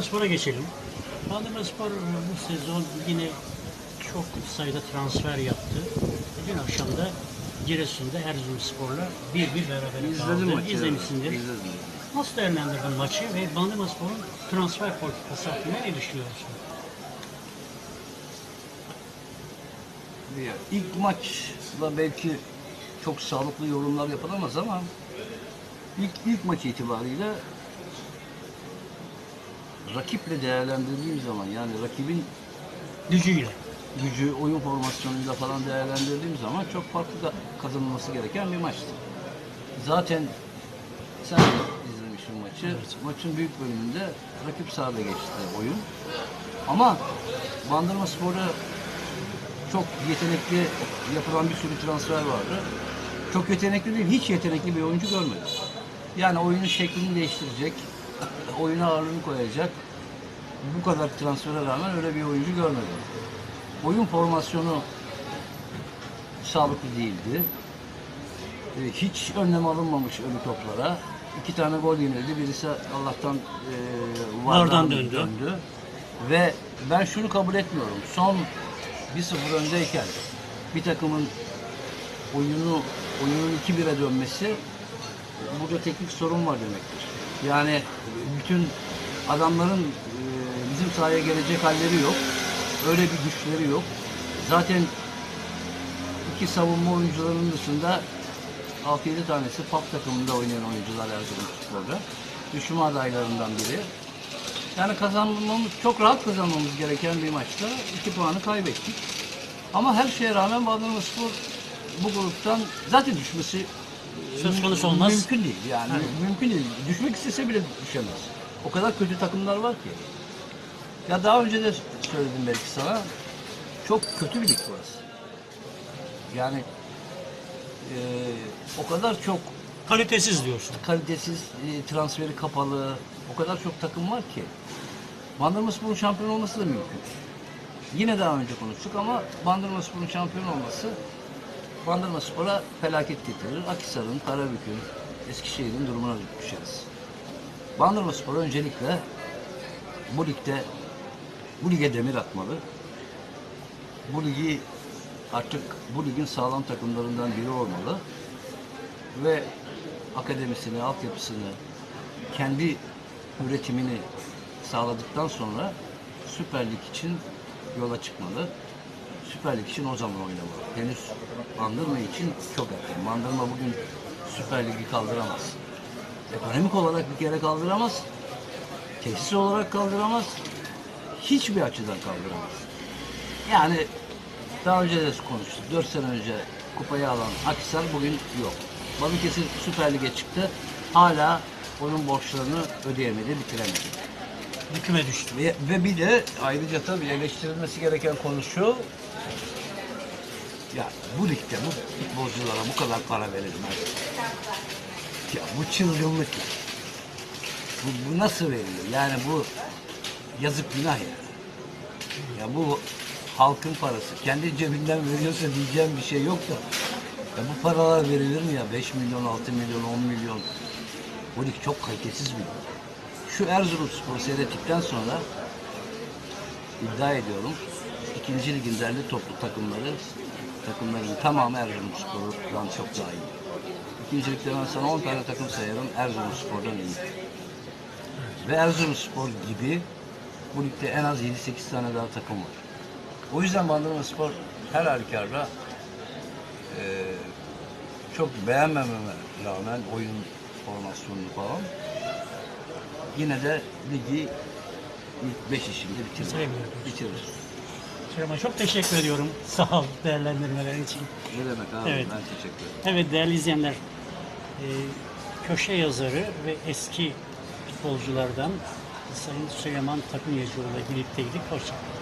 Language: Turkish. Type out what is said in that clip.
Bandırma Spor'a geçelim. Bandırma Spor e, bu sezon yine çok sayıda transfer yaptı. Dün akşam da Giresun'da Erzurumspor'la bir bir beraber İzledim kaldı. maçı. İzlemişsindir. İzledim. Nasıl değerlendirdin maçı ve Bandırma Spor'un transfer politikası hakkında ne düşünüyorsun? Ya, İlk maçla belki çok sağlıklı yorumlar yapılamaz ama ilk ilk maç itibariyle rakiple değerlendirdiğim zaman yani rakibin Gücüyle. gücü, oyun formasyonuyla falan değerlendirdiğim zaman çok farklı da kazanılması gereken bir maçtı. Zaten sen de izlemişsin maçı. Maçın büyük bölümünde rakip sahada geçti oyun. Ama Bandırma Spor'da çok yetenekli yapılan bir sürü transfer vardı. Çok yetenekli değil, hiç yetenekli bir oyuncu görmedim. Yani oyunun şeklini değiştirecek, oyuna ağırlığını koyacak, bu kadar transfere rağmen öyle bir oyuncu görmedim. Oyun formasyonu sağlıklı değildi. Ee, Hiç önlem alınmamış ölü toplara. İki tane gol yenildi. Birisi Allah'tan e, Vardan döndü. Ve ben şunu kabul etmiyorum. Son 1-0 öndeyken bir takımın oyunu oyunun 2-1'e dönmesi burada teknik sorun var demektir. Yani bütün adamların e, bizim sahaya gelecek halleri yok. Öyle bir güçleri yok. Zaten iki savunma oyuncularının dışında 6-7 tanesi PAP takımında oynayan oyuncular Erzurumspor'da. Düşme adaylarından biri. Yani kazanmamız, çok rahat kazanmamız gereken bir maçta iki puanı kaybettik. Ama her şeye rağmen Bandırmaspor bu gruptan zaten düşmesi Söz konusu olmaz. Mümkün değil yani. Mümkün değil. Düşmek istese bile düşemez. O kadar kötü takımlar var ki. Ya daha önce de söyledim belki sana. Çok kötü bir lig burası. Yani eee, o kadar çok Kalitesiz diyorsun. kalitesiz, e, transferi kapalı, o kadar çok takım var ki. Bandırmaspor'un şampiyon olması da mümkün. Yine daha önce konuştuk ama Bandırmaspor'un şampiyon olması Bandırmaspor'a felaket getirir. Akhisar'ın, Karabük'ün, Eskişehir'in durumuna düşeriz. Bandırmaspor öncelikle bu ligde bu lige demir atmalı. Bu ligi artık bu ligin sağlam takımlarından biri olmalı ve akademisini, altyapısını, kendi üretimini sağladıktan sonra Süper Lig için yola çıkmalı. Süper Lig için o zaman oynamalı. Henüz Bandırma için çok erken. Bandırma bugün Süper Lig'i kaldıramaz. Ekonomik olarak bir kere kaldıramaz. Tesis olarak kaldıramaz. Hiçbir açıdan kaldıramaz. Yani daha önce de konuştuk. 4 sene önce kupayı alan Akhisar bugün yok. Balıkesir Süper Lig'e çıktı. Hala onun borçlarını ödeyemedi, bitiremedi. Hüküme düştü. Ve, ve bir de ayrıca tabii eleştirilmesi gereken konu şu. Ya bu ligde bu futbolculara bu kadar para verilmez. Ya bu çılgınlık ya. Bu, bu nasıl verilir? Yani bu yazık günah ya. Ya bu halkın parası. Kendi cebinden veriyorsa diyeceğim bir şey yok da. Ya bu paralar verilir mi ya? 5 milyon, 6 milyon, 10 milyon. Bu lig çok kalitesiz bir lig. Şu Erzurumspor'u seyrettikten sonra iddia ediyorum ikinci ligin derli toplu takımları takımların tamamı Erzurumspor'dan çok daha iyi. İkinci ligde ben sana 10 tane takım sayarım Erzurumspor'dan iyi. Ve Erzurumspor gibi bu ligde en az 7-8 tane daha takım var. O yüzden Bandırma Spor her halükarda eee çok beğenmememe rağmen oyun formasyonunu falan yine de ligi ilk 5 işinde bitirir. Bitirir. Süleyman çok teşekkür ediyorum. Sağ ol değerlendirmelerin için. Ne demek abi Evet. ben teşekkür ederim. Evet değerli izleyenler, e, köşe yazarı ve eski futbolculardan Sayın Süleyman Takımyacıoğlu ile birlikteydik. Hoşçakalın.